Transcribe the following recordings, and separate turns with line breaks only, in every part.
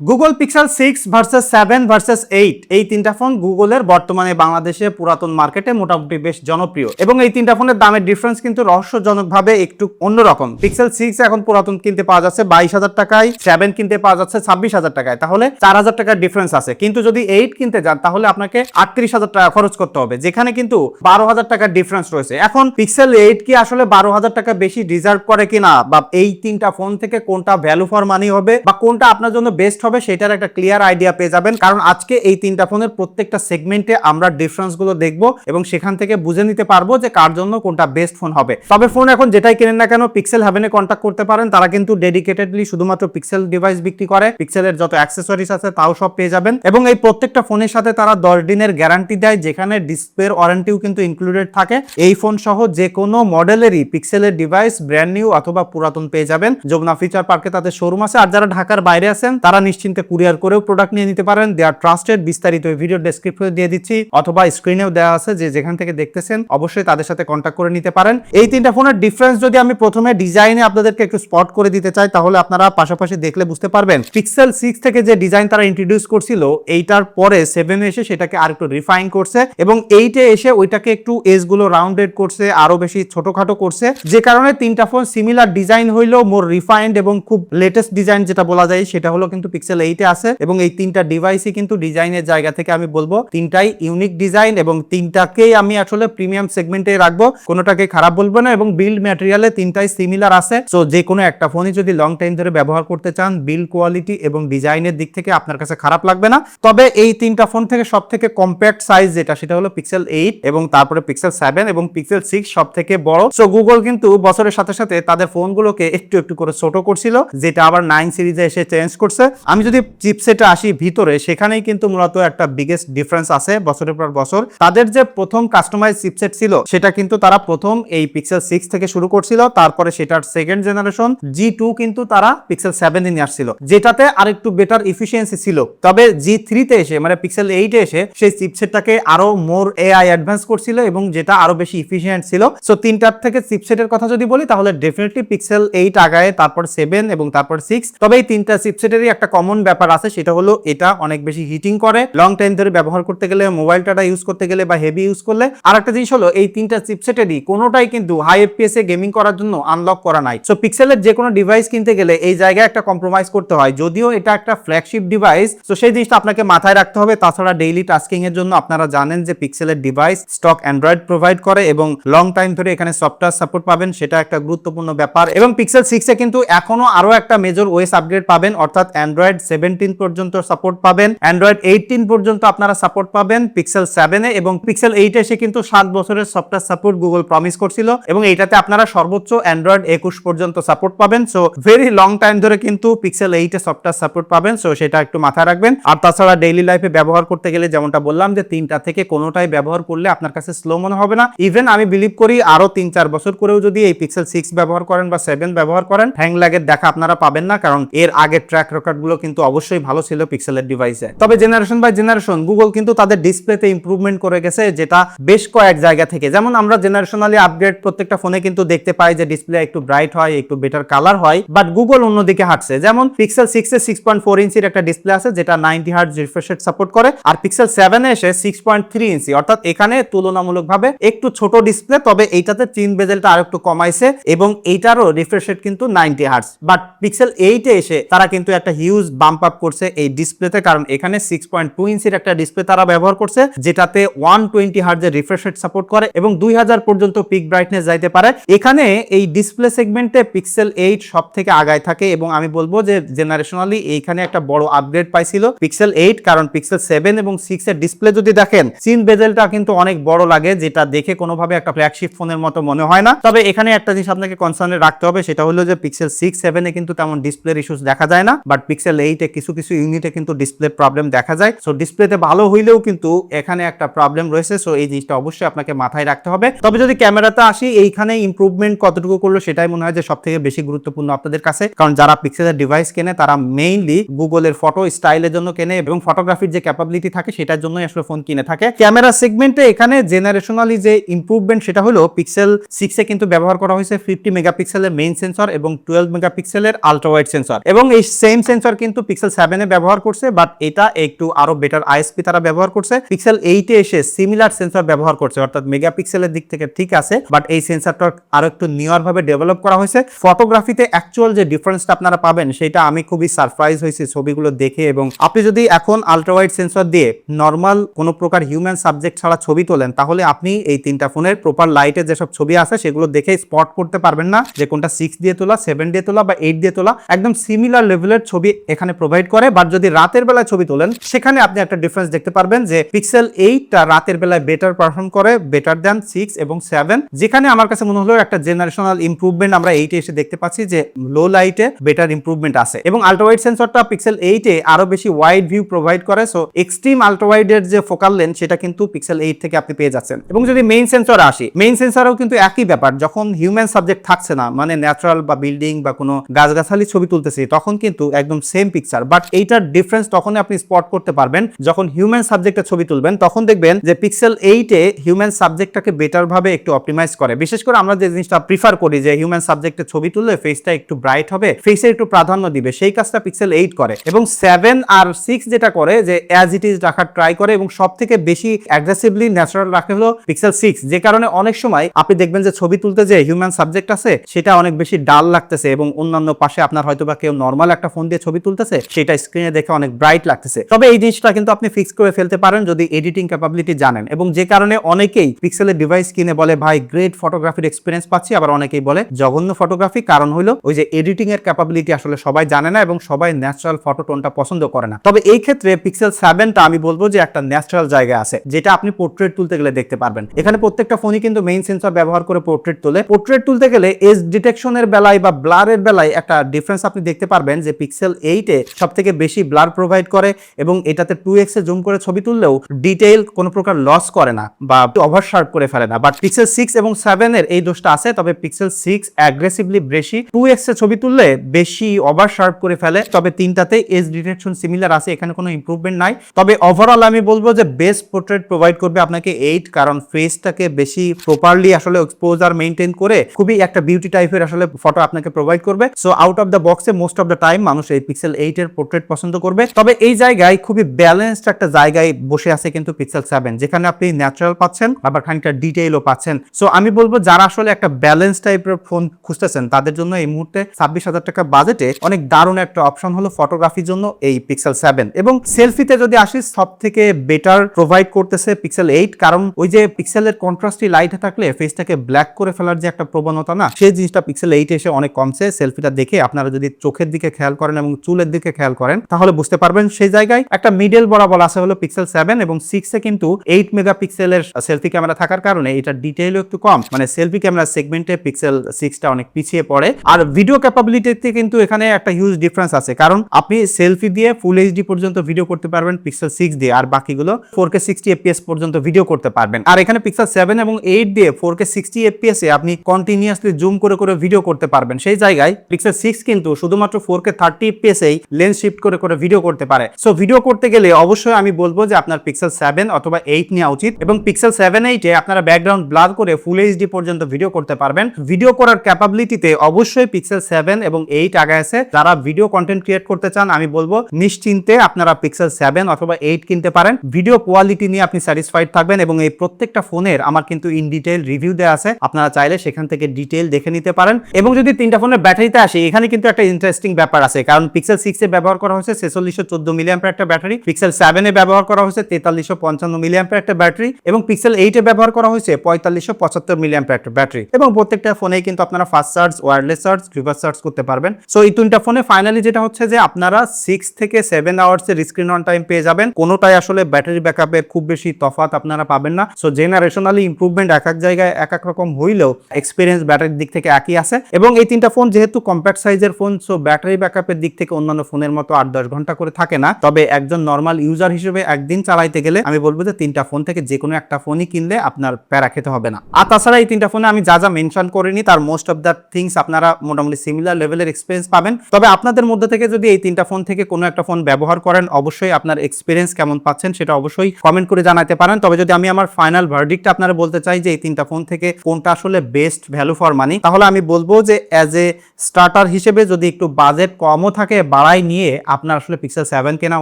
Google Pixel six versus seven versus eight এই তিনটা phone গুগলের বর্তমানে বাংলাদেশে পুরাতন মার্কেটে মোটামুটি বেশ জনপ্রিয়। এবং এই তিনটা ফোনের দামের ডিফারেন্স কিন্তু রহস্যজনকভাবে একটু অন্যরকম। পিক্সেল সিক্স এখন পুরাতন কিনতে পাওয়া যাচ্ছে বাইশ হাজার টাকায় সেভেন কিনতে পাওয়া যাচ্ছে ছাব্বিশ হাজার টাকায়। তাহলে চার হাজার টাকার ডিফারেন্স আছে। কিন্তু যদি এইট কিনতে যান, তাহলে আপনাকে আটত্রিশ হাজার টাকা খরচ করতে হবে, যেখানে কিন্তু বারো হাজার টাকার ডিফারেন্স রয়েছে। এখন পিক্সেল এইট কি আসলে বারো হাজার টাকা বেশি ডিজার্ভ করে কিনা? বা এই তিনটা ফোন থেকে কোনটা ভ্যালু ফর মানি হবে? বা কোনটা আপনার জন্য বেস্ট হবে, সেটার একটা ক্লিয়ার আইডিয়া পেয়ে যাবেন। কারণ আজকে এই তিনটা ফোনের প্রত্যেকটা সেগমেন্টে আমরা ডিফারেন্সগুলো দেখব এবং সেখান থেকে বুঝে নিতে পারব যে কার জন্য কোনটা বেস্ট ফোন হবে। তবে ফোন এখন যেটাই কেনেন না কেন পিক্সেল হ্যাভেনে কন্ট্যাক্ট করতে পারেন। তারা কিন্তু ডেডিকেটেডলি শুধুমাত্র পিক্সেল ডিভাইস বিক্রি করে। পিক্সেলের যত অ্যাক্সেসরিজ আছে, তাও সব পেয়ে যাবেন। এবং এই প্রত্যেকটা ফোনের সাথে তারা দশ দিনের গ্যারান্টি দেয়, যেখানে ডিসপ্লের ওয়ারেন্টিও কিন্তু ইনক্লুডেড থাকে। এই ফোন সহ যে কোনো মডেলেরই পিক্সেলের ডিভাইস ব্র্যান্ড নিউ অথবা পুরাতন পেয়ে যাবেন। যমুনা ফিচার পার্কে তাদের শোরুম আছে। আর যারা ঢাকার বাইরে আছেন, তারা নিশ্চিন্তে কুরিয়ার করেও প্রোডাক্ট নিয়ে নিতে পারেন। দেয়ার ট্রাস্টেড বিস্তারিত ভিডিও ডেসক্রিপশনে দিয়ে দিচ্ছি। অথবা স্ক্রিনেও দেওয়া আছে যে যেখান থেকে দেখতেছেন, অবশ্যই তাদের সাথে কন্ট্যাক্ট করে নিতে পারেন। এই তিনটা ফোনের ডিফারেন্স যদি আমি প্রথমে ডিজাইনে আপনাদেরকে একটু স্পট করে দিতে চাই, তাহলে আপনারা পাশাপাশি দেখলে বুঝতে পারবেন। পিক্সেল সিক্স থেকে যে ডিজাইন তারা ইন্ট্রোডিউস করছিল, এইটার পরে সেভেন এসে সেটাকে আর একটু রিফাইন করছে এবং এইটে এসে ওইটাকে একটু এজগুলো রাউন্ডেড করছে, আরও বেশি ছোটখাটো করছে। যে কারণে তিনটা ফোন সিমিলার ডিজাইন হইলেও মোর রিফাইন্ড এবং খুব লেটেস্ট ডিজাইন যেটা বলা যায়, সেটা হলো কিন্তু পিক্সেল এইটে আছে এবং এই তিনটা ডিভাইসই কিন্তু ডিজাইনের জায়গা থেকে আমি বলব, তিনটাই ইউনিক ডিজাইন এবং তিনটাকেই আমি আসলে প্রিমিয়াম সেগমেন্টে রাখব। কোনোটাকে খারাপ বলব না এবং বিল্ড ম্যাটেরিয়ালে তিনটাই সিমিলার আছে। সো যে কোনো একটা ফোনই যদি লং টাইম ধরে ব্যবহার করতে চান বিল্ড কোয়ালিটি এবং ডিজাইনের দিক থেকে আপনার কাছে খারাপ লাগবে না। তবে এই তিনটা ফোন থেকে সব থেকে কম্প্যাক্ট সাইজ যেটা, সেটা হলো পিক্সেল এইট এবং তারপরে পিক্সেল সেভেন এবং পিক্সেল সিক্স সব থেকে বড়। সো গুগল কিন্তু বছরের সাথে সাথে তাদের ফোনগুলোকে একটু একটু করে ছোট করছিল, যেটা আবার নাইন সিরিজে এসে চেঞ্জ করছে। আমি যদি চিপসেটে আসি ভিতরে, সেখানেই কিন্তু মূলত একটা বিগেস্ট ডিফারেন্স আছে বছরের পর বছর। তাদের যে প্রথম কাস্টমাইজ চিপসেট ছিল, সেটা কিন্তু তারা প্রথম এই পিক্সেল সিক্স থেকে শুরু করছিল, তারপরে সেটার সেকেন্ড জেনারেশন জি টু কিন্তু তারা পিক্সেল সেভেন নিয়ে আসছিল, যেটাতে আরেকটু বেটার ইফিসিয়েন্সি ছিল। তবে জি থ্রিতে এসে মানে পিক্সেল এইটে এসে, সেই চিপসেটটাকে আরও মোর এআই অ্যাডভান্স করছিল এবং যেটা আরও বেশি ইফিসিয়েন্ট ছিল। সো তিনটার থেকে চিপসেটের কথা যদি বলি, তাহলে ডেফিনেটলি পিক্সেল এইট আগায়, তারপর সেভেন এবং তারপর সিক্স তবে এই তিনটা চিপসেটেরই একটা কমন ব্যাপার আছে, সেটা হলো এটা অনেক বেশি হিটিং করে। লং টাইম ধরে ব্যবহার করতে গেলে মোবাইল টাটা ইউজ করতে গেলে বা হেভি ইউজ করলে আর একটা জিনিস হলো, এই তিনটা চিপসেটেরই কোনোটাই কিন্তু হাই এফপিএস এ গেমিং করার জন্য আনলক করা নাই। সো পিক্সেলের যে কোনো ডিভাইস কিনতে গেলে এই জায়গায় একটা কম্প্রোমাইজ করতে হয়। যদিও এটা একটা ফ্ল্যাগশিপ ডিভাইস তো সেই জিনিসটা আপনাকে মাথায় রাখতে হবে। তাছাড়া ডেইলি টাস্কিং এর জন্য আপনারা জানেন যে পিক্সেলের ডিভাইস স্টক অ্যান্ড্রয়েড প্রোভাইড করে এবং লং টাইম ধরে এখানে সফটওয়্যার সাপোর্ট পাবেন, সেটা একটা গুরুত্বপূর্ণ ব্যাপার। এবং পিক্সেল সিক্সে কিন্তু এখনও আরও একটা মেজর ওয়েস আপগ্রেড পাবেন, অর্থাৎ অ্যান্ড্রয়েড সেভেন্টিন পর্যন্ত সাপোর্ট পাবেন। অ্যান্ড্রয়েড এইটিন পর্যন্ত আপনারা সাপোর্ট পাবেন পিক্সেল সেভেনে এবং পিক্সেল এইটে এসে কিন্তু সাত বছরের সফটওয়্যার সাপোর্ট গুগল প্রমিস করছিল এবং এইটাতে আপনারা সর্বোচ্চ অ্যান্ড্রয়েড একুশ পর্যন্ত সাপোর্ট পাবেন। সো ভেরি লং টাইম ধরে কিন্তু পিক্সেল এইটে সফটওয়্যার সাপোর্ট পাবেন। সো সেটা একটু মাথায় রাখবেন। আর তাছাড়া ডেইলি লাইফে ব্যবহার করতে গেলে যেমনটা বললাম যে তিনটা থেকে কোনোটাই ব্যবহার করলে আপনার কাছে স্লো মনে হবে না। ইভেন আমি বিলিভ করি আরও তিন চার বছর করেও যদি এই পিক্সেল সিক্স ব্যবহার করেন বা সেভেন ব্যবহার করেন হ্যাং লাগের দেখা আপনারা পাবেন না। কারণ এর আগে ট্র্যাক রেকর্ডগুলো কিন্তু অবশ্যই ভালো ছিল পিক্সেলের ডিভাইসে তবে জেনারেশন বাই জেনারেশন গুগল কিন্তু তাদের ডিসপ্লেতে ইমপ্রুভমেন্ট করে গেছে, যেটা বেশ কয়েক জায়গা থেকে। যেমন আমরা জেনারেশনালি আপগ্রেড প্রত্যেকটা ফোনে কিন্তু দেখতে পাই যে ডিসপ্লে একটু ব্রাইট হয়, একটু বেটার কালার হয় বাট গুগল অন্যদিকে হাঁটছে। যেমন Pixel six A six point four ইঞ্চির একটা ডিসপ্লে আছে, যেটা নাইনটি হার্ট রিফ্রেশ সাপোর্ট করে, আর পিক্সেল সেভেন এসে সিক্স পয়েন্ট থ্রি ইঞ্চি অর্থাৎ এখানে তুলনামূলকভাবে একটু ছোট ডিসপ্লে তবে এইটাতে চিন বেজেলটা আর একটু কমাইছে, এবং এইটারও রিফ্রেশ কিন্তু নাইনটি হার্টস বাট পিক্সেল এইটে এসে তারা কিন্তু একটা হিউজ বাম্প আপ করছে এই ডিসপ্লেতে কারণ এখানে সিক্স পয়েন্ট টু ইঞ্চির একটা ডিসপ্লে তারা ব্যবহার করছে, যেটাতে ওয়ান টোয়েন্টি হার্জের রিফ্রেশ রেট সাপোর্ট করে এবং দুই হাজার পর্যন্ত পিক ব্রাইটনেস যাইতে পারে। এখানে এই ডিসপ্লে সেগমেন্টে পিক্সেল এইট সব থেকে আগায় থাকে এবং আমি বলব যে জেনারেশনালি এইখানে একটা বড় আপগ্রেড পাইছিল পিক্সেল এইট কারণ পিক্সেল সেভেন এবং সিক্স এর ডিসপ্লে যদি দেখেন সিন বেজেলটা কিন্তু অনেক বড় লাগে, যেটা দেখে কোনোভাবে একটা ফ্ল্যাগশিপ ফোনের মতো মনে হয় না। তবে এখানে একটা জিনিস আপনাকে কনসার্নে রাখতে হবে, সেটা হলো যে পিক্সেল সিক্স সেভেনে কিন্তু তেমন ডিসপ্লের ইস্যুস দেখা যায় না বাট পিক্সেল এইটে কিছু কিছু ইউনিটে কিন্তু ডিসপ্লে প্রবলেম দেখা যায়। সো ডিসপ্লেতে ভালো হইলেও কিন্তু এখানে একটা প্রবলেম রয়েছে। সো এই জিনিসটা অবশ্যই আপনাকে মাথায় রাখতে হবে। তবে যদি ক্যামেরাতে আসি, এইখানে ইমপ্রুভমেন্ট কতটুকু করল সেটাই মনে হয় যে সব থেকে বেশি গুরুত্বপূর্ণ আপনাদের কাছে। কারণ যারা পিক্সেলের ডিভাইস কেনে, তারা মেইনলি গুগলের ফটো স্টাইলের জন্য কেনে এবং ফটোগ্রাফির যে ক্যাপাবিলিটি থাকে, সেটার জন্যই আসলে ফোন কিনে থাকে। ক্যামেরা সেগমেন্টে এখানে জেনারেশনালি যে ইমপ্রুভমেন্ট সেটা হলো পিক্সেল সিক্সে কিন্তু ব্যবহার করা হয়েছে ফিফটি মেগাপিক্সেলের মেইন সেন্সর এবং টুয়েলভ মেগাপিক্সেলের আলট্রা ওয়াইড সেন্সর এবং এই সেম সেন্সর কিন্তু কিন্তু পিক্সেল সেভেনে ব্যবহার করছে বাট এটা একটু আরও বেটার আইএসপি তারা ব্যবহার করছে। পিক্সেল এইটে এসে সিমিলার সেন্সর ব্যবহার করছে, অর্থাৎ মেগাপিক্সেলের দিক থেকে ঠিক আছে বাট এই সেন্সরটা আরও একটু নিউয়ার ভাবে ডেভেলপ করা হয়েছে। ফটোগ্রাফিতে অ্যাকচুয়াল যে ডিফারেন্সটা আপনারা পাবেন, সেটা আমি খুবই সারপ্রাইজ হয়েছি ছবিগুলো দেখে, এবং আপনি যদি এখন আলট্রাওয়াইড সেন্সর দিয়ে নর্মাল কোনো প্রকার হিউম্যান সাবজেক্ট ছাড়া ছবি তোলেন, তাহলে আপনি এই তিনটা ফোনের প্রপার লাইটে যেসব ছবি আছে, সেগুলো দেখে স্পট করতে পারবেন না। যে কোনটা সিক্স দিয়ে তোলা সেভেন দিয়ে তোলা, বা এইট দিয়ে তোলা, একদম সিমিলার লেভেলের ছবি এখানে প্রোভাইড করে বাট যদি রাতের বেলায় ছবি তোলেন, সেখানে আপনি একটা ডিফারেন্স দেখতে পারবেন যে পিক্সেল এইটটা রাতের বেলায় বেটার পারফর্ম করে বেটার দেন সিক্স এবং সেভেন যেখানে আমার কাছে মনে হলো একটা জেনারেশনাল ইমপ্রুভমেন্ট আমরা এইটে এসে দেখতে পাচ্ছি যে লো লাইটে বেটার ইমপ্রুভমেন্ট আছে। এবং আল্ট্রাওয়াইড সেন্সরটা পিক্সেল এইটে আরও বেশি ওয়াইড ভিউ প্রোভাইড করে সো এক্সট্রিম আল্ট্রাওয়াইডের যে ফোকাল লেন্স সেটা কিন্তু পিক্সেল এইট থেকে আপনি পেয়ে যাচ্ছেন। এবং যদি মেইন সেন্সর আসি মেইন সেন্সরেও কিন্তু একই ব্যাপার, যখন হিউম্যান সাবজেক্ট থাকছে না মানে ন্যাচারাল বা বিল্ডিং বা কোনো গাছগাছালি ছবি তুলতেছি, তখন কিন্তু একদম সেম পিকচার বাট এইটার ডিফারেন্স তখনই আপনি স্পট করতে পারবেন। যখন হিউম্যান সাবজেক্টের ছবি তুলবেন, তখন দেখবেন যে পিক্সেল এইটে হিউম্যান সাবজেক্টটাকে বেটার ভাবে একটু অপটিমাইজ করে। বিশেষ করে আমরা যে জিনিসটা প্রিফার করি, যে হিউম্যান সাবজেক্টের ছবি তুললে ফেসটা একটু ব্রাইট হবে ফেসে একটু প্রাধান্য দিবে, সেই কাজটা পিক্সেল এইট করে। এবং সেভেন আর সিক্স যেটা করে, যে অ্যাজ ইট ইজ রাখার ট্রাই করে এবং সব থেকে বেশি অ্যাগ্রেসিভলি ন্যাচারাল রাখে হলো পিক্সেল সিক্স যে কারণে অনেক সময় আপনি দেখবেন যে ছবি তুলতে যে হিউম্যান সাবজেক্ট আছে, সেটা অনেক বেশি ডাল লাগতেছে এবং অন্যান্য পাশে আপনার হয়তো বা কেউ নর্মাল একটা ফোন দিয়ে ছবি তুলতেছে সেটা স্ক্রিনে দেখে অনেক ব্রাইট লাগতেছে। তবে এই জিনিসটা কিন্তু আপনি ফিক্স করে ফেলতে পারেন যদি এডিটিং ক্যাপাবিলিটি জানেন এবং যে কারণে অনেকেই পিক্সেলের ডিভাইস কিনে বলে, ভাই গ্রেট ফটোগ্রাফির এক্সপিরিয়েন্স পাচ্ছি। আবার অনেকেই বলে, জঘন্য ফটোগ্রাফি কারণ হলো ওই যে এডিটিং এর ক্যাপাবিলিটি আসলে সবাই জানে না এবং সবাই ন্যাচারাল ফটো টোনটা পছন্দ করে না। তবে এই ক্ষেত্রে পিক্সেল সেভেনটা আমি বলব যে একটা ন্যাচারাল জায়গা আছে, যেটা আপনি পোর্ট্রেট তুলতে গেলে দেখতে পারবেন। এখানে প্রত্যেকটা ফোনই কিন্তু মেইন সেন্সর ব্যবহার করে পোর্ট্রেট তোলে। পোর্ট্রেট তুলতে গেলে এজ ডিটেকশনের বেলায় বা ব্লারের বেলায় একটা ডিফারেন্স আপনি দেখতে পারবেন যে পিক্সেল এইটে সব থেকে বেশি ব্লার প্রোভাইড করে এবং এটাতে টু এক্স জুম করে ছবি তুললেও ডিটেইল কোনো প্রকার লস করে না বা ওভার শার্প করে ফেলে না। বাট পিক্সেল সিক্স এবং সেভেন এর এই দোষটা আছে, তবে পিক্সেল সিক্স অ্যাগ্রেসিভলি বেশি টু এক্স ছবি তুললে বেশি ওভার শার্প করে ফেলে। তবে তিনটাতে এজ ডিটেকশন সিমিলার আছে, এখানে কোনো ইম্প্রুভমেন্ট নাই। তবে ওভারঅল আমি বলব যে বেস্ট পোর্ট্রেট প্রোভাইড করবে আপনাকে এইট কারণ ফেসটাকে বেশি প্রপারলি আসলে এক্সপোজার মেনটেন করে খুবই একটা বিউটি টাইপের আসলে ফটো আপনাকে প্রোভাইড করবে। সো আউট অফ দ্য বক্সে মোস্ট অফ দ্য টাইম মানুষ এই পিক্সেল এইট এর পোর্ট্রেট পছন্দ করবে। তবে এই জায়গায় খুবই ব্যালেন্সড একটা জায়গায় বসে আছে কিন্তু পিক্সেল সেভেন যেখানে আপনি ন্যাচারাল পাচ্ছেন, আবার খানিকটা ডিটেইলও পাচ্ছেন। সো আমি বলব যারা আসলে একটা ব্যালেন্স টাইপের ফোন খুঁজতেছেন, তাদের জন্য এই মুহূর্তে ছাব্বিশ হাজার টাকা বাজেটে অনেক দারুণ একটা অপশন হলো ফটোগ্রাফির জন্য এই পিক্সেল সেভেন এবং সেলফিতে যদি আসি সব থেকে বেটার প্রোভাইড করতেছে পিক্সেল এইট কারণ ওই যে পিক্সেলের কন্ট্রাস্টি লাইট থাকলে ফেসটাকে ব্ল্যাক করে ফেলার যে একটা প্রবণতা না, সেই জিনিসটা পিক্সেল এইট এসে অনেক কমছে। সেলফিটা দেখে আপনারা যদি চোখের দিকে খেয়াল করেন এবং চুলের দিকে খেয়াল করেন, তাহলে বুঝতে পারবেন সেই জায়গায় একটা মিডল বরাবর আছে হলো পিক্সেল সেভেন এবং সিক্সে কিন্তু এইট মেগা পিক্সেলের সেলফি ক্যামেরা থাকার কারণে এটা ডিটেইলও একটু কম। মানে সেলফি ক্যামেরা সেগমেন্টে পিক্সেল সিক্সটা অনেক পিছিয়ে পড়ে। আর ভিডিও ক্যাপাবিলিটিতে কিন্তু এখানে একটা হিউজ ডিফারেন্স আছে। কারণ আপনি সেলফি দিয়ে ফুল এইচডি পর্যন্ত ভিডিও করতে পারবেন পিক্সেল সিক্স দিয়ে, আর বাকিগুলো ফোর কে সিক্সটি এফপিএস পর্যন্ত ভিডিও করতে পারবেন। আর এখানে পিক্সেল সেভেন এবং এইট দিয়ে ফোর কে সিক্সটি এফপিএস এ আপনি কন্টিনিউয়াসলি জুম করে করে ভিডিও করতে পারবেন। সেই জায়গায় পিক্সেল সিক্স কিন্তু শুধুমাত্র ফোর কে থার্টি এফপিএস এই লেন্স শিফট করে করে ভিডিও করতে পারে। সো ভিডিও করতে গেলে অবশ্যই আমি বলব যে আপনার পিক্সেল সেভেন অথবা এইট নেওয়া উচিত এবং পিক্সেল সেভেন এইটে আপনারা ব্যাকগ্রাউন্ড ব্লার করে ফুল এইচডি পর্যন্ত ভিডিও করতে পারবেন। ভিডিও করার ক্যাপাবিলিটিতে অবশ্যই পিক্সেল সেভেন এবং এইট আগে আছে। যারা ভিডিও কন্টেন্ট ক্রিয়েট করতে চান, আমি বলব নিশ্চিন্তে আপনারা পিক্সেল সেভেন অথবা এইট কিনতে পারেন। ভিডিও কোয়ালিটি নিয়ে আপনি স্যাটিসফাইড থাকবেন এবং এই প্রত্যেকটা ফোনের আমার কিন্তু ইন ডিটেল রিভিউ দেওয়া আছে। আপনারা চাইলে সেখান থেকে ডিটেল দেখে নিতে পারেন। এবং যদি তিনটা ফোনের ব্যাটারিতে আসে, এখানে কিন্তু একটা ইন্টারেস্টিং ব্যাপার আছে। কারণ পিক্সেল সিক্স এ ব্যবহার করা হয়েছে, ছেচল্লিশশো চোদ্দ মিলিয়াম্পের একটা ব্যাটারি পিক্সেল সেভেন ব্যবহার করা হয়েছে, তেতাল্লিশশো পঞ্চান্ন মিলিয়াম্পের একটা ব্যাটারি এবং পিক্সেল এইট ব্যবহার করা হয়েছে, পঁয়তাল্লিশশো পঁচাত্তর মিলিয়াম্পের একটা ব্যাটারি। এবং প্রত্যেকটা ফোনেই কিন্তু আপনারা fast charge wireless charge reverse charge করতে পারবেন। সো এই তিনটা ফোনে ফাইনালি যেটা হচ্ছে যে আপনারা সিক্স থেকে সেভেন আওয়ার্স এর স্ক্রিন অন টাইম পেয়ে যাবেন। কোনোটাই আসলে ব্যাটারি ব্যাকআপের খুব বেশি তফাৎ আপনারা পাবেন না। সো জেনারেশনালি ইম্প্রুভমেন্ট এক এক জায়গায়, এক এক রকম হইলেও এক্সপিরিয়েন্স ব্যাটারির দিক থেকে একই আছে। এবং এই তিনটা ফোন যেহেতু কম্প্যাক্ট সাইজের ফোন সো ব্যাটারি ব্যাকআপের দিক থেকে অন্যান্য ফোনের মতো আট দশ ঘণ্টা করে থাকে না। তবে একজন নর্মাল ইউজার হিসেবে একদিন চালাইতে গেলে আমি বলব যে তিনটা ফোন থেকে যে কোনো একটা ফোনই কিনলে আপনার প্যারা খেতে হবে না। আর তাছাড়া এই তিনটা ফোনে আমি যা যা মেনশন করিনি, তার মোস্ট অফ দ্য থিংস আপনারা মোটামুটি সিমিলার লেভেলের এক্সপিরিয়েন্স পাবেন। তবে আপনাদের মধ্যে থেকে যদি এই তিনটা ফোন থেকে কোনো একটা ফোন ব্যবহার করেন, অবশ্যই আপনার এক্সপিরিয়েন্স কেমন পাচ্ছেন সেটা অবশ্যই কমেন্ট করে জানাতে পারেন। তবে যদি আমি আমার ফাইনাল ভার্ডিকটা আপনারা বলতে চাই যে এই তিনটা ফোন থেকে কোনটা আসলে বেস্ট ভ্যালু ফর মানি তাহলে আমি বলব যে অ্যাজ এ স্টার্টার হিসেবে যদি একটু বাজেট কমও থাকে বাড়াই নিয়ে আপনার আসলে পিক্সেল সেভেন কেনা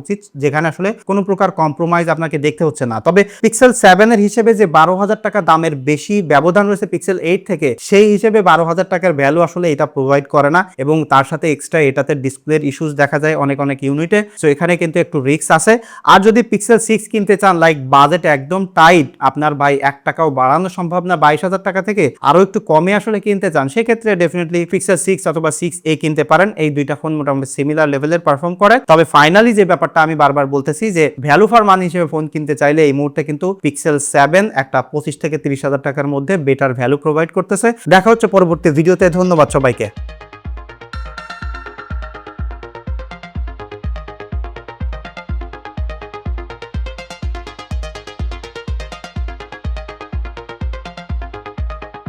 উচিত, যেখানে আসলে কোনো প্রকার কম্প্রোমাইজ আপনাকে দেখতে হচ্ছে না। তবে পিক্সেল সেভেনের হিসেবে যে বারো হাজার টাকা দামের বেশি ব্যবধান রয়েছে পিক্সেল এইট থেকে, সেই হিসেবে বারো হাজার টাকার ভ্যালু আসলে এটা প্রোভাইড করে না এবং তার সাথে এক্সট্রা এটাতে ডিসপ্লের ইস্যুস দেখা যায় অনেক অনেক ইউনিটে সো এখানে কিন্তু একটু রিস্ক আছে। আর যদি পিক্সেল সিক্স কিনতে চান লাইক বাজেট একদম টাইট আপনার ভাই এক টাকাও বাড়ানো সম্ভব না বাইশ হাজার টাকা থেকে আরও একটু কমে আসলে কিনতে চান, সেক্ষেত্রে ডেফিনেটলি পিক্সেল সিক্স অথবা সিক্স এ কিনতে পারেন। এই দুইটা ফোন মোটামুটি সিমিলার লেভেলের পারফর্ম করে। তবে ফাইনালি যে ব্যাপারটা আমি বারবার বলতেছি যে ভ্যালু ফর মানি হিসেবে ফোন কিনতে চাইলে এই মুহূর্তে কিন্তু পিক্সেল সেভেন একটা পঁচিশ থেকে তিরিশ হাজার টাকার মধ্যে বেটার ভ্যালু প্রোভাইড করতেছে। দেখা হচ্ছে পরবর্তী ভিডিওতে ধন্যবাদ সবাইকে।